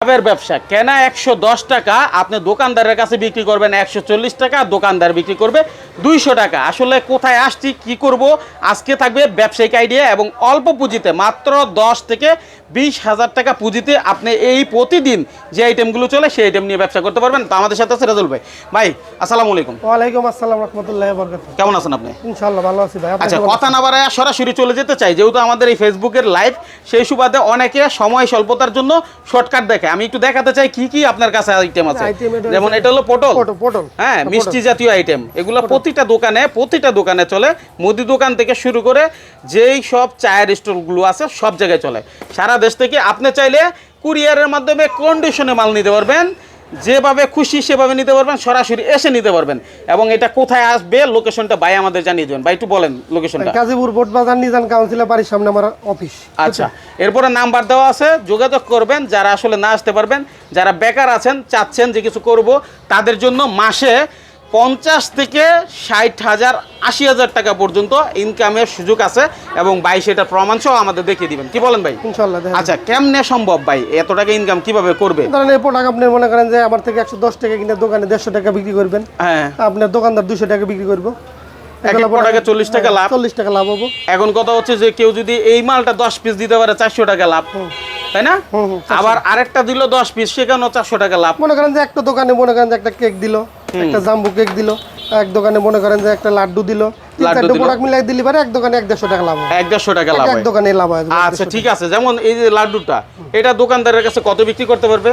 লাভের ব্যবসা। কেনা একশো দশ টাকা আপনি দোকানদারের কাছে বিক্রি করবেন একশো চল্লিশ টাকা দোকানদার বিক্রি করবে দুইশো টাকা। আসলে কোথায় আসছি কি করব আজকে থাকবে ব্যবসায়িক আইডিয়া এবং অল্প পুঁজিতে মাত্র দশ থেকে বিশ হাজার টাকা পুঁজিতে আপনি এই প্রতিদিন যে আইটেমগুলো চলে সেই আইটেম নিয়ে ব্যবসা করতে পারবেন। তো আমাদের সাথে আছে রাজুল ভাই। ভাই আসসালামু আলাইকুম। ওয়ালাইকুম আসসালাম রহমতুল্লাহ কেমন আছেন আপনি? ইনশাল্লাহ ভালো আছি ভাই আচ্ছা কথা না বাড়ায় সরাসরি চলে যেতে চাই। যেহেতু আমাদের এই ফেসবুকের লাইভ সেই সুবাদে অনেকে সময় স্বল্পতার জন্য শর্টকাট দেখে আমি একটু দেখাতে চাই কি কি আপনার কাছে আইটেম আছে। যেমন এটা হলো পটল, পটল। হ্যাঁ মিষ্টি জাতীয় আইটেম এগুলো প্রতিটা দোকানে প্রতিটা দোকানে চলে। মুদি দোকান থেকে শুরু করে যেই সব চায়ের স্টলগুলো আছে সব জায়গায় চলে। সারা দেশ থেকে আপনি চাইলে কুরিয়ারের মাধ্যমে কন্ডিশনে মাল নিতে পারবেন। যেভাবে খুশি সেভাবে নিতে পারবেন সরাসরি এসে নিতে পারবেন। এবং এটা কোথায় আসবে লোকেশনটা ভাই আমাদের জানিয়ে দেবেন। ভাই একটু বলেন লোকেশনটা গাজীপুর বোর্ড বাজার নিজান কাউন্সিলের বাড়ির সামনে আমার অফিস আচ্ছা এরপরে নাম্বার দেওয়া আছে যোগাযোগ করবেন যারা আসলে না আসতে পারবেন যারা বেকার আছেন চাচ্ছেন যে কিছু করব তাদের জন্য মাসে পঞ্চাশ থেকে ষাট হাজার আশি হাজার টাকা পর্যন্ত ইনকামের সুযোগ আছে এবং ভাই সেটা প্রমাণ সহ আমাদের দেখিয়ে দিবেন। কি বলেন ভাই? ইনশাল্লাহ আচ্ছা কেমনে সম্ভব ভাই? এত টাকা ইনকাম কীভাবে করবে? ধরেন এই প্রোডাক্ট আপনি মনে করেন যে আমার থেকে একশো দশ টাকা কিনে দোকানে দেড়শো টাকা বিক্রি করবেন। হ্যাঁ। আপনার দোকানদার দুশো টাকা বিক্রি করব। 40 টাকা লাভ। চল্লিশ টাকা লাভ হব। এখন কথা হচ্ছে যে কেউ যদি এই মালটা দশ পিস দিতে পারে চারশো টাকা লাভ। তাই না? আবার আরেকটা দিল দশ পিস সেখানেও চারশো টাকা লাভ? মনে করেন যে একটা দোকানে মনে করেন যে একটা কেক দিল একটা জাম্বু কেক দিল এক দোকানে মনে করেন যে একটা লাড্ডু দিল পারে এক দোকানে এক দেড়শো টাকা লাভ এক দেড়শো টাকা লাভ এক দোকানে লাভ আচ্ছা ঠিক আছে যেমন এই যে লাড্ডুটা এটা দোকানদারের কাছে কত বিক্রি করতে পারবে?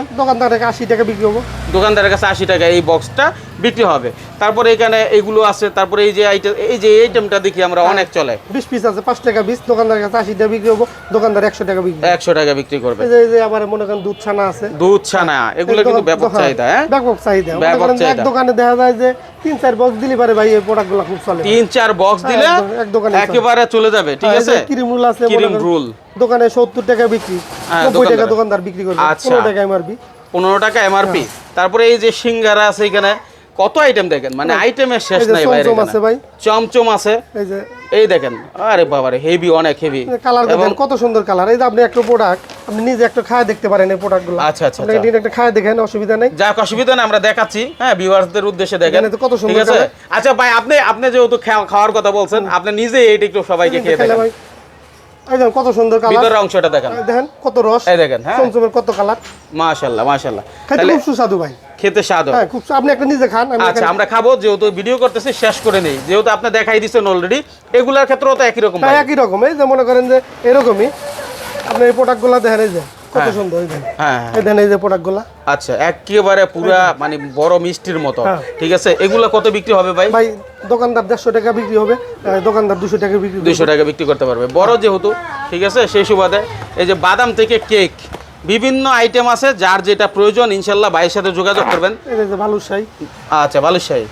আশি টাকা বিক্রি হব দোকানদারের কাছে আশি টাকা এই বক্সটা বিক্রি হবে। তারপরে এখানে এইগুলো আছে তারপরে এই যে আইটেম এই যে আইটেমটা দেখি আমরা অনেক চলে। বিশ পিস আছে পাঁচ টাকা পিস দোকানদার কাছে আশি টাকা বিক্রি হব দোকানদার একশো টাকা বিক্রি একশো টাকা বিক্রি করবে। এই যে আবার মনে করেন দুধ ছানা আছে। দুধ ছানা এগুলো কিন্তু ব্যাপক হ্যাঁ, চাহিদা হ্যাঁ? ব্যাপক চাহিদা। ব্যাপক যে এক দোকানে দেখা যায় যে তিন চার বক্স দিলে পারে ভাই এই প্রোডাক্টগুলো খুব চলে। তিন চার বক্স দিলে হ্যাঁ, এক দোকানে। একেবারে চলে যাবে ঠিক হ্যাঁ, আছে? ক্রিম রুল আছে ক্রিম রুল। দোকানে সত্তর টাকা বিক্রি হ্যাঁ, নব্বই টাকা দোকানদার। বিক্রি করবে আচ্ছা। পনেরো টাকা এমআরপি পনেরো টাকা এমআরপি তারপরে এই যে সিঙ্গারা আছে এখানে কত আইটেম দেখেন? মানে আইটেমের শেষ নাই বাইরে চমচম আছে ভাই। চমচম আছে। এই যে। এই দেখেন আরে বাবারে হেভি অনেক হেভি কালার দেখেন কত সুন্দর কালার এই যে আপনি একটা প্রোডাক্ট আপনি নিজে একটা খায় দেখতে পারেন এই প্রোডাক্টগুলো আচ্ছা, আচ্ছা, আপনি একটা খায় দেখেন অসুবিধা নেই। যাক অসুবিধা নেই আমরা দেখাচ্ছি হ্যাঁ ভিউয়ার্সদের উদ্দেশ্যে দেখেন। তো কত সুন্দর ঠিক আছে? আচ্ছা ভাই আপনি আপনি যেহেতু খাওয়া- খাওয়ার কথা বলছেন আপনি নিজে এইটা একটু সবাইকে খেয়ে দেখেন। এই দেখেন কত সুন্দর কালার ভিতরের অংশটা দেখেন। দেখেন কত রস। এই দেখেন হ্যাঁ। চমচমের কত কালার মাশাআল্লাহ মাশাআল্লাহ তাহলে খুব সুস্বাদু ভাই। খেতে স্বাদ হয়। হ্যাঁ খুব আপনি একটা নিজে খান আচ্ছা আমরা খাব যেহেতু ভিডিও করতেছি শেষ করে নেই। যেহেতু আপনি দেখাই দিচ্ছেন অলরেডি এগুলার ক্ষেত্রেও তো একই রকম হ্যাঁ ভাই। একই রকম। এই যে মনে করেন যে এরকমই। আপনি এই প্রোডাক্টগুলো দেখেন এই যে কত সুন্দর দেখেন হ্যাঁ হ্যাঁ। এই দেখেন এই যে প্রোডাক্টগুলো আচ্ছা একেবারে পুরা মানে বড় মিষ্টির মতো। হ্যাঁ। ঠিক আছে? এগুলা কত বিক্রি হবে ভাই? ভাই দোকানদার দেড়শো টাকা বিক্রি হবে দোকানদার দুশো টাকা বিক্রি। দুইশো টাকা বিক্রি করতে পারবে। বড় যেহেতু ঠিক আছে? সেই সুবাদে। এই যে বাদাম থেকে কেক বিভিন্ন আইটেম আছে যার যেটা প্রয়োজন ইনশাল্লাহ ভাইয়ের সাথে যোগাযোগ করবেন। এই যে বালুশাহী আচ্ছা বালুশাহী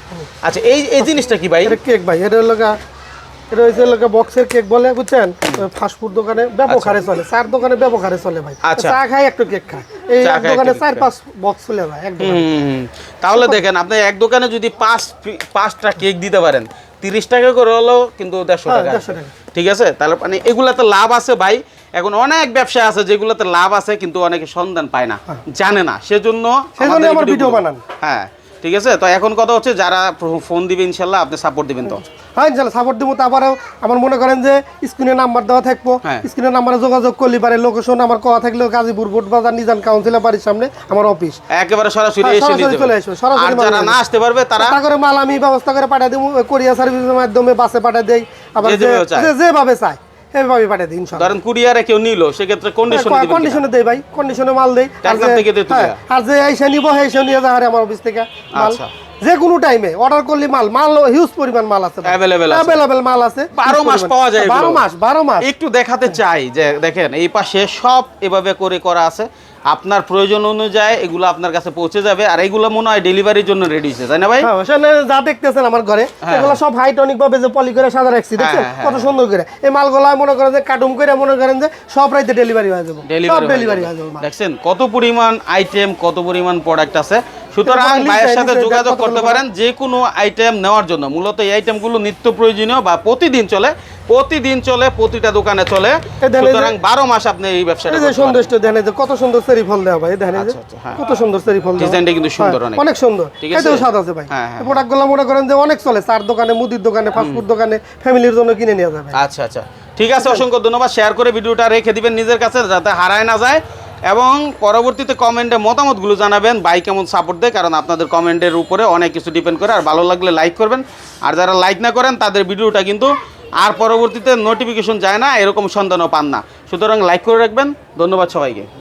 আচ্ছা এই এই জিনিসটা কি ভাই? এটা কেক ভাই এটা হলো এটা হচ্ছে হলো বক্সের কেক বলে বুঝছেন? ফাস্ট ফুড দোকানে ব্যাপক হারে চলে চার দোকানে ব্যাপক হারে চলে ভাই। আচ্ছা। চা খাই একটু কেক খায়। এই এক দোকানে চার পাঁচ বক্স চলে যায় এক। তাহলে দেখেন আপনি এক দোকানে যদি পাঁচ পাঁচটা কেক দিতে পারেন তিরিশ টাকা করে হলেও কিন্তু দেড়শো হ্যাঁ, 150 টাকা। ঠিক আছে? তাহলে মানে এগুলাতে লাভ আছে ভাই এখন অনেক ব্যবসা আছে যেগুলোতে লাভ আছে কিন্তু অনেকে সন্ধান পায় না জানে না। সেজন্য আমার ভিডিও বানান। হ্যাঁ ঠিক আছে? তো এখন কথা হচ্ছে যারা ফোন দিবে ইনশাল্লাহ আপনি সাপোর্ট দিবেন তো। হ্যাঁ ইনশাল্লাহ সাপোর্ট দিব। তারপরেও আমার মনে করেন যে স্ক্রিনে নাম্বার দেওয়া থাকব। হ্যাঁ। স্ক্রিনে নাম্বারে যোগাযোগ করলে পারে লোকেশন আমার কওয়া থাকলেও গাজীপুর বোট বাজার নিজান কাউন্সিলের বাড়ির সামনে আমার অফিস একেবারে সরাসরি হ্যাঁ, এসে নিয়ে চলে আসবে, সরাসরি যারা না আসতে পারবে তারা করে মাল আমি ব্যবস্থা করে পাঠিয়ে দিব কোরিয়া সার্ভিসের মাধ্যমে বাসে পাঠিয়ে দেই। আবার যেভাবে চায়। পাঠিয়ে দিই ধরেন কুরিয়ারে কেউ নিল সেক্ষেত্রে কন্ডিশন দিবেন কন্ডিশনে দেই ভাই কন্ডিশনে মাল দেই আর যে- থেকে। হ্যাঁ, আর যে নিব নিয়ে যাহারে আমার অফিস থেকে আচ্ছা। যে কোনো টাইমে অর্ডার করলে মাল মাল হিউজ পরিমাণ মাল আছে Available আছে। অ্যাভেলেবেল মাল আছে। বারো huge মাস পাওয়া যায় বারো এগুলো। মাস বারো মাস। একটু দেখাতে চাই যে দেখেন এই পাশে সব এভাবে করে করা আছে। আপনার প্রয়োজন অনুযায়ী এগুলো আপনার কাছে পৌঁছে যাবে আর এগুলো মনে হয় ডেলিভারির জন্য রেডি হয়েছে তাই না ভাই? হ্যাঁ, সেখানে যা দেখতেছেন আমার ঘরে হ্যাঁ। এগুলো সব হাইটনিক ভাবে যে পলি করে সাদা রাখছি দেখছেন? হ্যাঁ, হ্যাঁ, কত সুন্দর করে। এই মালগুলা মনে করেন যে কার্টুন করে মনে করেন যে সব রাইতে ডেলিভারি হয়ে যাবে। সব ডেলিভারি হয়ে যাবে। দেখছেন কত পরিমাণ আইটেম কত পরিমাণ প্রোডাক্ট আছে। সুতরাং ভাইয়ের সাথে যোগাযোগ করতে পারেন যে কোনো আইটেম নেওয়ার জন্য। মূলত এই আইটেমগুলো নিত্য প্রয়োজনীয় বা প্রতিদিন চলে প্রতিদিন চলে প্রতিটা দোকানে চলে। সুতরাং বারো মাস আপনি এই ব্যবসাটা এই যে করতে দেখেন যে কত সুন্দর সেরি ফল দেওয়া ভাই দেখেন আচ্ছা, আচ্ছা, হ্যাঁ। কত সুন্দর সেরি ফল দেওয়া। ডিজাইনটা কিন্তু সুন্দর হ্যাঁ, অনেক। অনেক সুন্দর। আছে? স্বাদ আছে ভাই। হ্যাঁ, হ্যাঁ। প্রোডাক্টগুলো মনে করেন যে অনেক চলে চার দোকানে মুদির দোকানে ফাস্টফুড দোকানে ফ্যামিলির জন্য কিনে নেওয়া যাবে। আচ্ছা আচ্ছা। ঠিক আছে অসংখ্য ধন্যবাদ। শেয়ার করে ভিডিওটা রেখে দিবেন নিজের কাছে যাতে হারায় না যায়। এবং পরবর্তীতে কমেন্টে মতামতগুলো জানাবেন বাইক কেমন সাপোর্ট দেয়? কারণ আপনাদের কমেন্টের উপরে অনেক কিছু ডিপেন্ড করে। আর ভালো লাগলে লাইক করবেন। আর যারা লাইক না করেন, তাদের ভিডিওটা কিন্তু আর পরবর্তীতে নোটিফিকেশন যায় না, এরকম সন্ধানও পান না। সুতরাং লাইক করে রাখবেন। ধন্যবাদ সবাইকে।